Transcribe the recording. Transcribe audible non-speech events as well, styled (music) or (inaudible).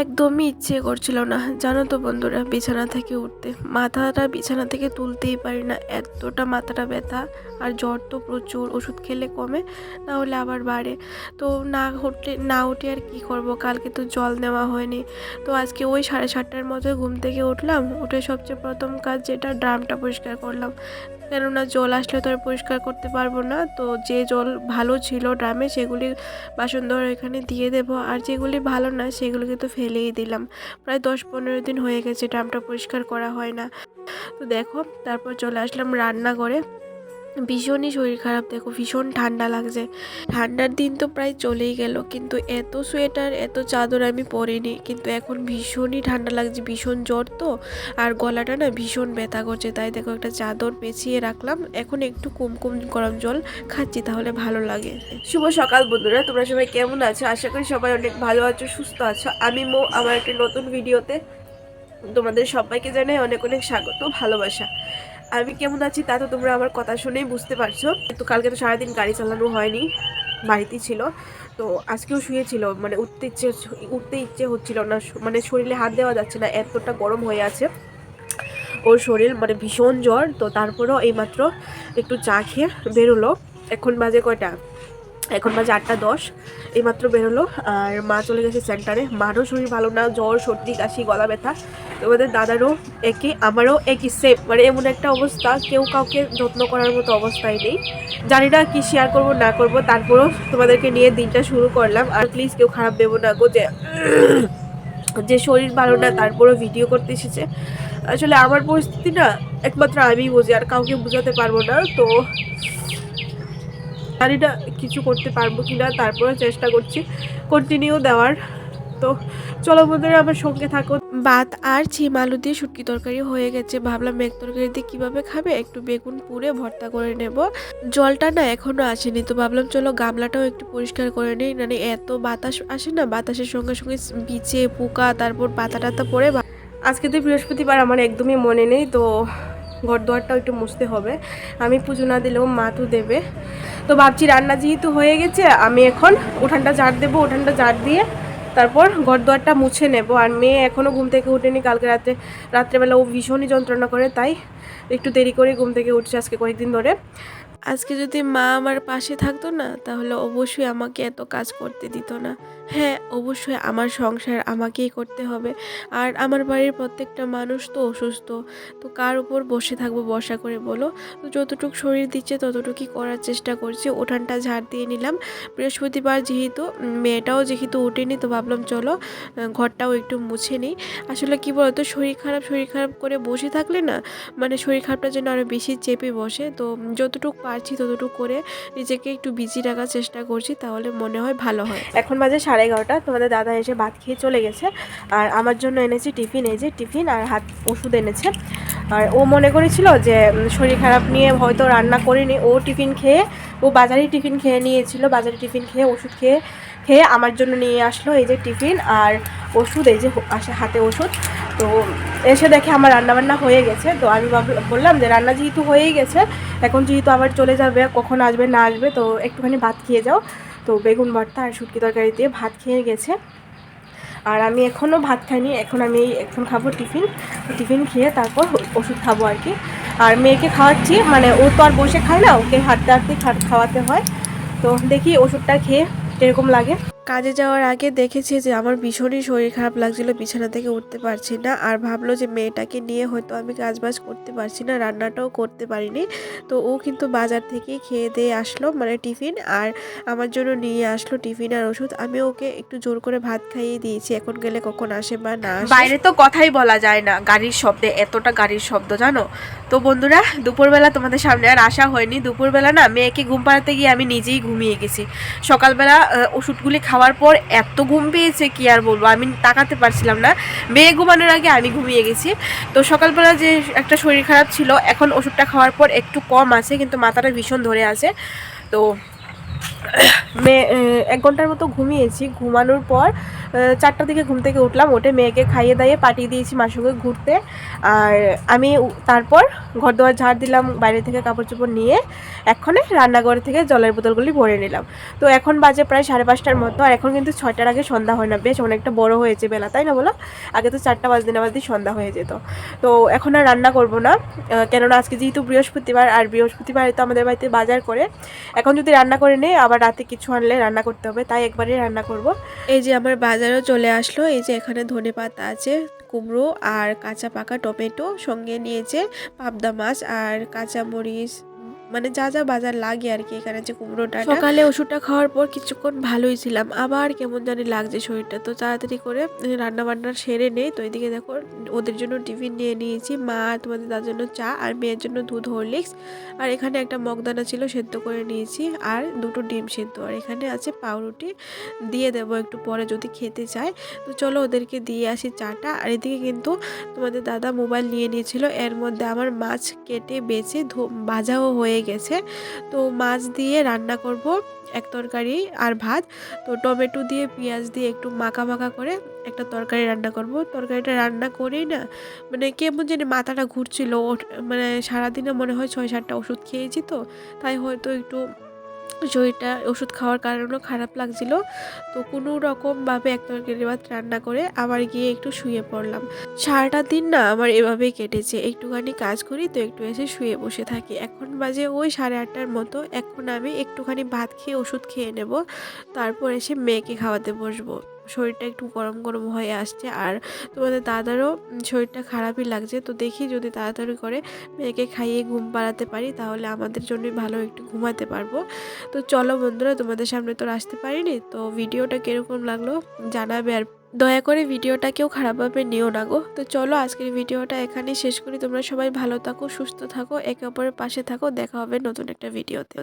একদমই ইচ্ছে করছিল না, জানো তো বন্ধুরা, বিছানা থেকে উঠতে। মাথাটা বিছানা থেকে তুলতেই পারি না, এতটা মাথাটা ব্যথা আর জ্বর তো প্রচুর, ওষুধ খেলে কমে না হলে আবার বাড়ে। তো না উঠলে, না উঠে আর কি করব, কালকে তো জল নেওয়া হয়নি। তো আজকে ওই সাড়ে সাতটার মতো ঘুম থেকে উঠলাম, উঠে সবচেয়ে প্রথম কাজ যেটা, ড্রামটা পরিষ্কার করলাম। কেননা জল আসলে তো আর পরিষ্কার করতে পারব না, তো যে জল ভালো ছিল ড্রামে, সেগুলি বাসন ধোয়ার এখানে দিয়ে দেবো। আর যেগুলি ভালো না সেগুলিকে তো ফেলেই দিলাম। প্রায় দশ পনেরো দিন হয়ে গেছে ড্রামটা পরিষ্কার করা হয় না। তো দেখো, তারপর চলে আসলাম রান্না করে ভীষণই শরীর খারাপ, দেখো ভীষণ ঠান্ডা লাগছে। ঠান্ডার দিন তো প্রায় চলেই গেল, কিন্তু এত সোয়েটার, এত চাদর আমি পরিনি, কিন্তু এখন ভীষণই ঠান্ডা লাগছে, ভীষণ জ্বর তো, আর গলাটা না ভীষণ ব্যথা করছে, তাই দেখো একটা চাদর পেঁচিয়ে রাখলাম, এখন একটু কুমকুম গরম জল খাচ্ছি, তাহলে ভালো লাগে। শুভ সকাল বন্ধুরা, তোমরা সবাই কেমন আছো? আশা করি সবাই অনেক ভালো আছো, সুস্থ আছো। আমি মো, আমার একটা নতুন ভিডিওতে তোমাদের সবাইকে জানাই অনেক অনেক স্বাগত, ভালোবাসা। আমি কেমন আছি তা তো তোমরা আমার কথা শুনেই বুঝতে পারছ। কিন্তু কালকে তো সারাদিন গাড়ি চালানো হয়নি, বাড়িতেই ছিল। তো আজকেও শুয়েছিল মানে উঠতে ইচ্ছে উঠতে ইচ্ছে হচ্ছিল না মানে শরীরে হাত দেওয়া যাচ্ছে না, এতটা গরম হয়ে আছে। ওর শরীর মানে ভীষণ জ্বর, তো তারপরেও এইমাত্র একটু চা খেয়ে বেরোলো। এখন বাজে কয়টা? এখন বাজে আটটা দশ, এইমাত্র বেরোলো, আর মা চলে গেছে সেন্টারে মারও শরীর ভালো না, জ্বর, সর্দি, কাশি, গলা ব্যথা। তোমাদের দাদারও একই, আমারও একই সেম মানে এমন একটা অবস্থা, কেউ কাউকে যত্ন করার মতো অবস্থায় নেই। জানি না কী শেয়ার করব, না করব, তারপরেও তোমাদেরকে নিয়ে দিনটা শুরু করলাম। আর প্লিজ কেউ খারাপ দেবো না গো, যে (clears throat) যে শরীর ভালো না, তারপরেও ভিডিও করতে এসেছে। আসলে আমার পরিস্থিতি না, একমাত্র আমিই বুঝি, আর কাউকে বোঝাতে পারব না। তো জানি না কিছু করতে পারব কি না তারপরে চেষ্টা করছি কন্টিনিউ দেওয়ার। তো চলো বন্ধুরা আমার সঙ্গে থাকো। ভাত আর ছিম আলু দিয়ে শুটকি তরকারি হয়ে গেছে। ভাবলাম মেঘ তরকারি দিয়ে কীভাবে খাবে? একটু বেগুন পুড়ে ভর্তা করে নেব। জলটা না এখনও আসেনি তো ভাবলাম চলো গামলাটাও একটু পরিষ্কার করে নিই। মানে এত বাতাস আসে না বাতাসের সঙ্গে সঙ্গে বিচে পোকা তারপর পাতা টাতা পড়ে ভা- আজকে তো বৃহস্পতিবার আমার একদমই মনে নেই তো ঘর দোয়ারটাও একটু মুছতে হবে। আমি পুজো না দিলেও মা তো দেবে। তো ভাবছি রান্না যেহেতু হয়ে গেছে, আমি এখন উঠানটা ঝাড় দেবো, উঠানটা ঝাড় দিয়ে তারপর ঘর দোয়ারটা মুছে নেব। আর মেয়ে এখনও ঘুম থেকে উঠেনি কালকে রাতে, রাত্রেবেলা ও ভীষণই যন্ত্রণা করে, তাই একটু দেরি করে ঘুম থেকে উঠছে আজকে কয়েকদিন ধরে। আজকে যদি মা আমার পাশে থাকতো না, তাহলে অবশ্যই আমাকে এত কাজ করতে দিত না। হ্যাঁ অবশ্যই আমার সংসার আমাকেই করতে হবে। আর আমার বাড়ির প্রত্যেকটা মানুষ তো অসুস্থ। তো কার উপর বসে থাকব, বসা করে বলো? তো যতটুকু শরীর দিচ্ছে, ততটুকুই করার চেষ্টা করছি। উঠানটা ঝাড় দিয়ে নিলাম। বৃহস্পতিবার যেহেতু মেয়েটাও যেহেতু উঠেনি তো ভাবলাম চলো ঘরটাও একটু মুছে নিই। আসলে কি বলতো, শরীর খারাপ শরীর খারাপ করে বসে থাকলে না মানে শরীর খারাপটা যেন আরও বেশি চেপে বসে। তো যতটুকু পারছি ততটুকু করে নিজেকে একটু বিজি রাখার চেষ্টা করছি, তাহলে মনে হয় ভালো হয়। এখন বাজে সাড়ে এগারোটা, তোমাদের দাদা এসে ভাত খেয়ে চলে গেছে। আর আমার জন্য এনেছি টিফিন, এই যে টিফিন আর হাত ওষুধ এনেছে। আর ও মনে করেছিল যে শরীর খারাপ নিয়ে হয়তো রান্না করিনি। ও টিফিন খেয়ে, ও বাজারে টিফিন খেয়ে নিয়েছিল, বাজারে টিফিন খেয়ে, ওষুধ খেয়ে খেয়ে আমার জন্য নিয়ে আসলো এই যে টিফিন আর ওষুধ, এই যে আসে হাতে ওষুধ। তো এসে দেখে আমার রান্নাবান্না হয়ে গেছে। তো আমি বললাম যে রান্না যেহেতু হয়েই গেছে, এখন যেহেতু আবার চলে যাবে, কখন আসবে না আসবে, তো একটুখানি ভাত খেয়ে যাও। তো বেগুন ভর্তা আর শুটকি তরকারি দিয়ে ভাত খেয়ে গেছে। আর আমি এখনও ভাত খাইনি, এখন আমি এখন খাব টিফিন। টিফিন খেয়ে তারপর ওষুধ খাব আর কি। আর মেয়েকে খাওয়াচ্ছি মানে ও তো আর বসে খায় না, ওকে হাঁটতে হাঁটতে খাওয়াতে হয়। তো দেখি ওষুধটা খেয়ে কীরকম লাগে। কাজে যাওয়ার আগে দেখেছি যে আমার ভীষণই শরীর খারাপ লাগছিল, বিছানা থেকে উঠতে পারছি না। আর ভাবলো যে মেয়েটাকে নিয়ে হয়তো আমি কাজবাজ করতে পারছি না, রান্নাটাও করতে পারিনি। তো ও কিন্তু বাজার থেকে খেয়ে দিয়ে আসলো মানে টিফিন। আর আমার জন্য নিয়ে আসলো টিফিন আর ওষুধ। আমি ওকে একটু জোর করে ভাত খাইয়ে দিয়েছি, এখন গেলে কখন আসে বা না বাইরে তো কথাই বলা যায় না, গাড়ির শব্দে, এতটা গাড়ির শব্দ, জানো? তো বন্ধুরা, দুপুরবেলা তোমাদের সামনে আর আসা হয়নি। দুপুরবেলা না, মেয়েকে ঘুম পাড়াতে গিয়ে আমি নিজেই ঘুমিয়ে গেছি। সকালবেলা ওষুধগুলি খাওয়ার পর এত ঘুম পেয়েছে, কি আর বলব? আমি তাকাতে পারছিলাম না। মেয়ে ঘুমানোর আগে আমি ঘুমিয়ে গেছি। তো সকালবেলা যে একটা শরীর খারাপ ছিল, এখন ওষুধটা খাওয়ার পর একটু কম আছে, কিন্তু মাথাটা ভীষণ ধরে আছে। তো এক ঘণ্টার মতো ঘুমিয়েছি। ঘুমানোর পর চারটার দিকে ঘুম থেকে উঠলাম, উঠে মেয়েকে খাইয়ে দাইয়ে পাঠিয়ে দিয়েছি মার সঙ্গে ঘুরতে। আর আমি তারপর ঘর দোয়ার ঝাড় দিলাম, বাইরে থেকে কাপড় চোপড় নিয়ে এক্ষণে রান্নাঘর থেকে জলের বোতলগুলি ভরে নিলাম। তো এখন বাজে প্রায় সাড়ে পাঁচটার মতো, আর এখন কিন্তু ছয়টার আগে সন্ধ্যা হয় না। বেশ অনেকটা বড় হয়েছে বেলা, তাই না বলো? আগে তো চারটা বাজতে না বাজতে সন্ধ্যা হয়ে যেত। তো এখন আর রান্না করব না কেননা আজকে যেহেতু বৃহস্পতিবার, আর বৃহস্পতিবার তো আমাদের বাড়িতে বাজার করে, এখন যদি রান্না করে নেই আবার রাতে কিছু আনলে রান্না করতে হবে, তাই একবারই রান্না করব। এই যে আমার বাজারও চলে আসলো, এই যে এখানে ধনে পাতা আছে, কুমড়ো আর কাঁচা পাকা টমেটো সঙ্গে নিয়েছে, পাবদা মাছ আর কাঁচা মরিচ মানে যা যা বাজার লাগে আর কি এখানে যে কুমড়োটা সকালে ওষুধটা খাওয়ার পর কিছুক্ষণ ভালোই ছিলাম। আবার কেমন জানি লাগছে শরীরটা। তো তাড়াতাড়ি করে রান্না বান্না সেরে নেই। তো এদিকে দেখো, ওদের জন্য টিফিন নিয়ে নিয়েছি। মা তোমাদের তার জন্য চা আর মেয়ের জন্য দুধ হরলিক্স। আর এখানে একটা মগদানা ছিল সেদ্ধ করে নিয়েছি। আর দুটো ডিম সেদ্ধ। আর এখানে আছে পাউরুটি। দিয়ে দেবো একটু পরে যদি খেতে চায়। তো চলো ওদেরকে দিয়ে আসি চাটা। আর এদিকে কিন্তু তোমাদের দাদা মোবাইল নিয়ে নিয়েছিল। এর মধ্যে আমার মাছ কেটে বেছে ভাজাও হয়ে গেছে। তো মাছ দিয়ে রান্না করব এক তরকারি আর ভাত। তো টমেটো দিয়ে, পেঁয়াজ দিয়ে একটু মাখা মাখা করে একটা তরকারি রান্না করব। তরকারিটা রান্না করেই না মানে কেমন জানি মাথাটা ঘুরছিল। মানে সারাদিনে মনে হয় ছয় সাতটা ওষুধ খেয়েছি তো, তাই হয়তো একটু শরীরটা ওষুধ খাওয়ার কারণেও খারাপ লাগছিল। তো কোনো রকমভাবে এক তরকারি ভাত রান্না করে আবার গিয়ে একটু শুয়ে পড়লাম। সারাটা দিন না আমার এভাবেই কেটেছে। একটুখানি কাজ করি তো একটু এসে শুয়ে বসে থাকি। এখন বাজে ওই সাড়ে আটটার মতো। এখন আমি একটুখানি ভাত খেয়ে ওষুধ খেয়ে নেব। তারপর এসে মেয়েকে খাওয়াতে বসবো। শরীরটা একটু গরম গরম হয়ে আসছে আর তোমাদের দাদারও শরীরটা খারাপই লাগছে। তো দেখি যদি তাড়াতাড়ি করে মেয়েকে খাইয়ে ঘুম পাড়াতে পারি, তাহলে আমাদের জন্যই ভালো একটু ঘুমাতে পারব। তো চলো বন্ধুরা, তোমাদের সামনে তো আসতে পারিনি, তো ভিডিওটা কীরকম লাগল জানাবে আর দয়া করে ভিডিওটা কেউ খারাপভাবে নিও না গো। তো চলো আজকের ভিডিওটা এখানেই শেষ করি। তোমরা সবাই ভালো থাকো, সুস্থ থাকো, একে অপরের পাশে থাকো। দেখা হবে নতুন একটা ভিডিওতে।